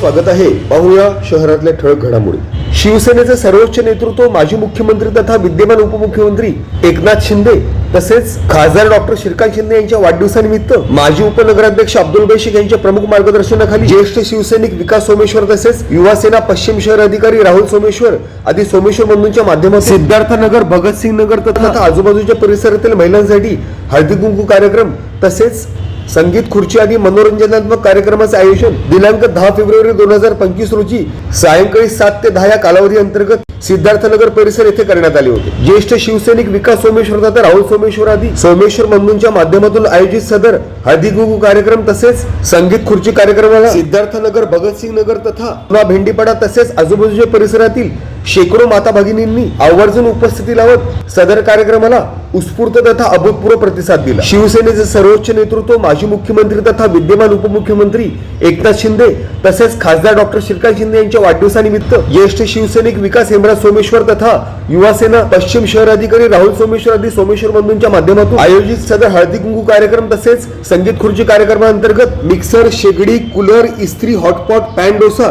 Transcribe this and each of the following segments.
स्वागत आहे. पाहूया शहरातल्या ठळक घडामोडी. शिवसेनेचे सर्वोच्च नेतृत्व माजी मुख्यमंत्री तथा विद्यमान उपमुख्यमंत्री एकनाथ शिंदे तसेच खासदार डॉक्टर श्रीकांत शिंदे यांच्या वाढदिवसानिमित्त माजी उपनगराध्यक्ष अब्दुल बेशिक यांच्या प्रमुख मार्गदर्शनाखाली ज्येष्ठ शिवसैनिक विकास सोमेश्वर तसेच युवा सेना पश्चिम शहर अधिकारी राहुल सोमेश्वर आदी सोमेश्वर बंधूंच्या माध्यमातून सिद्धार्थनगर भगतसिंग नगर तथा आजूबाजूच्या परिसरातील महिलांसाठी हळदी कुंकू कार्यक्रम तसेच संगीत खुर्ची आणि मनोरंजनात्मक कार्यक्रमाचे आयोजन दिनांक दहा फेब्रुवारी दोन हजार पंचवीस रोजी सायंकाळी सात ते दहा या कालावधी अंतर्गत सिद्धार्थनगर परिसर येथे करण्यात आले होते. ज्येष्ठ शिवसैनिक विकास सोमेश्वर तथा राहुल सोमेश्वर आदी सोमेश्वर बंधूंच्या माध्यमातून आयोजित सदर हदिगुगु कार्यक्रम तसेच संगीत खुर्ची कार्यक्रमाला सिद्धार्थनगर भगतसिंग नगर तथा भेंडीपाडा तसेच आजूबाजूच्या परिसरातील शेकडो माता भगिनींनी आवर्जून उपस्थिती लावत सदर कार्यक्रमाला उत्स्फूर्त तथा अभूतपूर्व प्रतिसाद दिला. शिवसेनेचे सर्वोच्च नेतृत्व माजी मुख्यमंत्री तथा विद्यमान उपमुख्यमंत्री एकनाथ शिंदे तसेच खासदार डॉक्टर श्रीकांत शिंदे यांच्या वाढदिवसानिमित्त ज्येष्ठ शिवसैनिक विकास हेमराज सोमेश्वर तथा युवा सेना पश्चिम शहर अधिकारी राहुल सोमेश्वर आदी सोमेश्वर बंधूंच्या माध्यमातून आयोजित सदर हळदी कुंकू कार्यक्रम तसेच संगीत खुर्ची कार्यक्रमाअंतर्गत मिक्सर शेगडी कूलर इस्त्री हॉटपॉट पॅन डोसा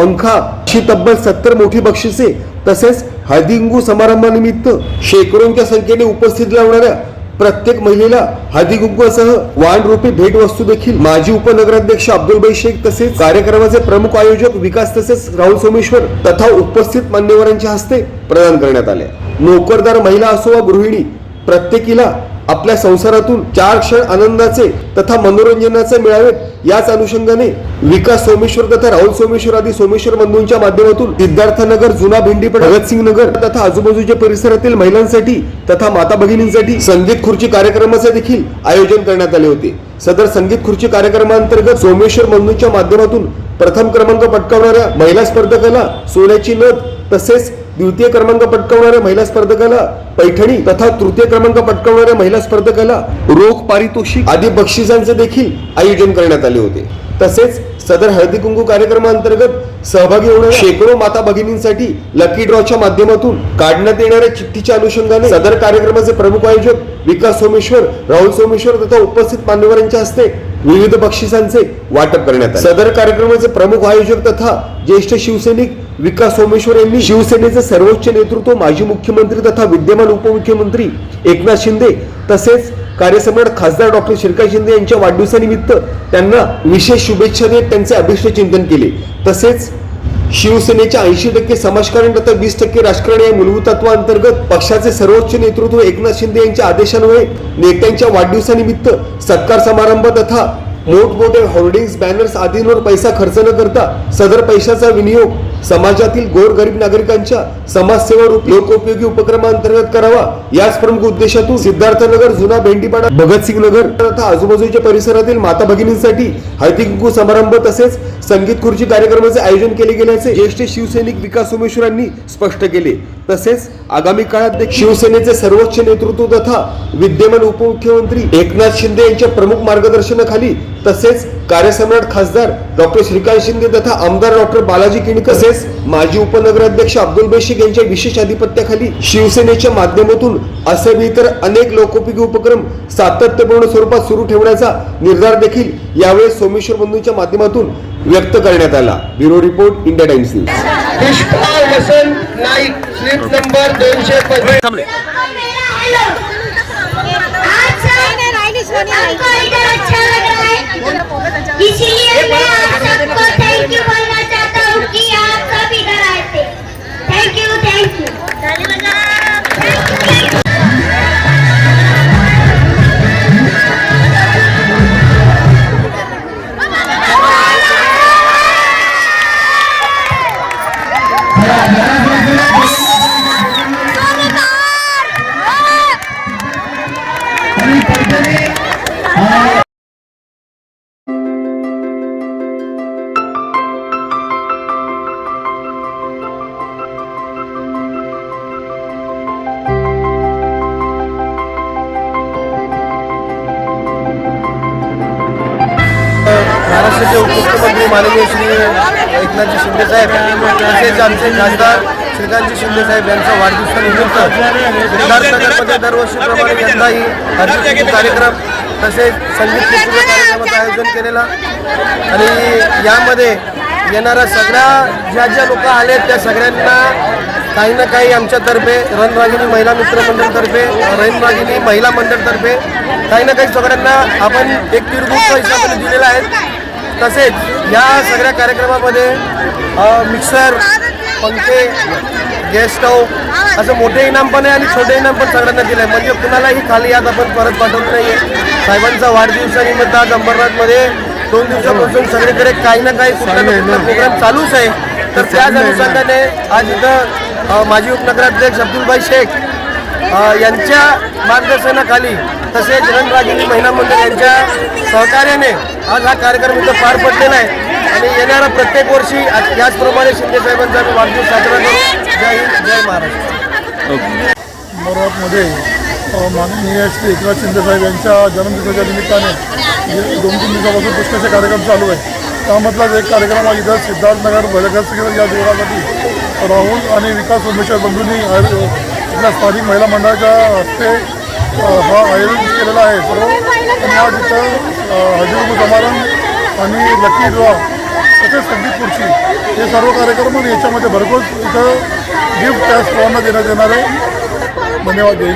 पंखा अशी तब्बल सत्तर मोठी बक्षिसे तसेच हळदीकुंकू समारंभानिमित्त शेकडोंच्या संख्येने उपस्थित लावणाऱ्या प्रत्येक महिलेला हळदी कुंकवासह वाण रूपी भेट वस्तू देखील माजी उपनगराध्यक्ष अब्दुल शेख तसेच कार्यक्रमाचे प्रमुख आयोजक विकास तसेच राहुल सोमेश्वर तथा उपस्थित मान्यवरांच्या हस्ते प्रदान करण्यात आले. नोकरदार महिला असो वा गृहिणी प्रत्येकीला आपल्या संसारातून चार क्षण आनंदाचे तथा मनोरंजनाचे मिळावेत याच अनुषंगाने विकास सोमेश्वर तथा राहुल सोमेश्वर आदी सोमेश्वर बंधूंच्या माध्यमातून सिद्धार्थनगर जुना भेंडीपड भगतसिंग नगर तथा आजूबाजूच्या परिसरातील महिलांसाठी तथा माता भगिनींसाठी संगीत खुर्ची कार्यक्रमाचे देखील आयोजन करण्यात आले होते. सदर संगीत खुर्ची कार्यक्रमांतर्गत सोमेश्वर बंधूंच्या माध्यमातून प्रथम क्रमांक पटकावणाऱ्या महिला स्पर्धकाला सोन्याची नथ तसेच द्वितीय क्रमांक पटकावणाऱ्या महिला स्पर्धकाला पैठणी तथा तृतीय क्रमांक पटकावणाऱ्या महिला स्पर्धकाला रोख पारितोषिक आदी बक्षिसांचे देखील आयोजन करण्यात आले होते. तसेच सदर हळदी कुंकू कार्यक्रमांतर्गत सहभागी होणाऱ्या शेकडो माता भगिनींसाठी लकी ड्रॉच्या माध्यमातून काढण्यात येणाऱ्या चिठ्ठीच्या अनुषंगाने सदर कार्यक्रमाचे प्रमुख आयोजक विकास सोमेश्वर राहुल सोमेश्वर तथा उपस्थित मान्यवरांच्या हस्ते विविध बक्षिसांचे वाटप करण्यात आले. सदर कार्यक्रमाचे प्रमुख आयोजक तथा ज्येष्ठ शिवसैनिक विकास सोमेश्वर यांनी शिवसेनेचे सर्वोच्च नेतृत्व माजी मुख्यमंत्री तथा विद्यमान उपमुख्यमंत्री एकनाथ शिंदे तसेच कार्यसम्राट खासदार डॉक्टर शिरकाय शिंदे यांच्या वाढदिवसानिमित्त त्यांना विशेष शुभेच्छा देत त्यांचे अभिष्ट चिंतन केले. तसेच शिवसेनेच्या ऐंशी टक्के समाजकारण तथा वीस टक्के राजकारण या मूलभूत तत्वांतर्गत पक्षाचे सर्वोच्च नेतृत्व एकनाथ शिंदे यांच्या आदेशान्वये नेत्यांच्या वाढदिवसानिमित्त सत्कार समारंभ तथा मोठमोठे होर्डिंग्स बॅनर्स आदींवर पैसा खर्च न करता सदर पैशाचा विनियोग समाजातील गोरगरीब नागरिकांच्या समाजसेवा लोकोपयोगी उपक्रमांतर्गत करावा याच प्रमुख उद्देशातून सिद्धार्थनगर जुना भेंडीपाडा भगतसिंग नगर तथा आजूबाजूच्या परिसरातील माता भगिनींसाठी हळदी कुंकू समारंभ तसेच संगीत खुर्ची कार्यक्रमाचे आयोजन केले गेल्याचे ज्येष्ठ शिवसैनिक विकास सोमेश्वरांनी स्पष्ट केले. तसेच आगामी काळात शिवसेनेचे सर्वोच्च नेतृत्व तथा विद्यमान उपमुख्यमंत्री एकनाथ शिंदे यांच्या प्रमुख मार्गदर्शनाखाली तसेच कार्यसम्राट खासदार डॉक्टर श्रीकांत शिंदे तथा आमदार डॉक्टर बालाजी किणकर तसेच माजी उपनगराध्यक्ष अब्दुल बेशिक यांच्या विशेष अधिपत्याखाली शिवसेनेच्या माध्यमातून असे मी इतर अनेक लोकोपयोगी उपक्रम सातत्यपूर्ण स्वरूपात सुरू ठेवण्याचा निर्धार देखील यावेळी सोमेश्वर बंधूंच्या माध्यमातून व्यक्त करण्यात आला. Bureau report India Times news. इसीलिए मैं आप सबको थैंक यू बोलना चाहता हूँ कि आप सब इधर आए थे थैंक यू थैंक यू महाराष्ट्राचे मुख्यमंत्री माननीय श्री एकनाथजी शिंदेसाहेब तसेच आमचे खासदार श्रीकांतजी शिंदेसाहेब यांचा वाढदिवसानिमित्त सिद्धार्थनगरमध्ये दरवर्षीप्रमाणे यंदाही हरित कार्यक्रम तसेच संगीत खुर्चीच्या कार्यक्रमाचं आयोजन केलेला. आणि यामध्ये येणाऱ्या सगळ्या ज्या ज्या लोक आलेत त्या सगळ्यांना काही ना काही आमच्यातर्फे रणरागिनी महिला मित्र मंडळतर्फे रणरागिनी महिला मंडळतर्फे काही ना काही सगळ्यांना आपण एक तिरगुप्त पैसा दिलेला आहे तसेच या सगळ्या कार्यक्रमामध्ये मिक्सर पंखे गॅस स्टव असं मोठे इनाम पण आहे आणि छोटे इनाम पण सगळ्यांना दिलं आहे म्हणजे कुणालाही खाली यात आपण परत पाठवत नाही आहे साहेबांचा वाढदिवसानिमित्त आज अंबरनाथमध्ये दोन दिवसापासून सगळीकडे काही ना काही कुठला ना कुठला प्रोग्राम चालूच आहे. तर त्याच अनुषंगाने आज इथं माजी उपनगराध्यक्ष अब्दुलभाई शेख यांच्या मार्गदर्शनाखाली तसेच रणरागिनी महिला मंडळ यांच्या सहकार्याने आज हा कार्यक्रम इथं पार पडलेला आहे. आणि येणाऱ्या प्रत्येक वर्षी आज याचप्रमाणे शिंदेसाहेबांचा आम्ही वाढदिवस साजरा करू. जय हिंद जय महाराष्ट्र. मराठमध्ये माननीय श्री एकनाथ शिंदेसाहेब यांच्या जन्मदिवसाच्या निमित्ताने दोन तीन दिवसापासून पुष्कळचे कार्यक्रम चालू आहे त्यामधलाच एक कार्यक्रम हा इथं सिद्धार्थनगर भजगत या देवळासाठी राहुल आणि विकास उमेश्वर बंधूंनी जिल्हा इथल्या स्थानिक महिला मंडळाच्या हस्ते हा आयोजन केलेला आहे. सर्व आणि आज इथं हजीरबू समारंभ आणि लकी ड्रॉ तसेच संगीत खुर्ची हे सर्व कार्यक्रम आणि याच्यामध्ये भरघोस इथं गिफ्ट त्या सर्वांना देण्यात येणार आहे. धन्यवाद जय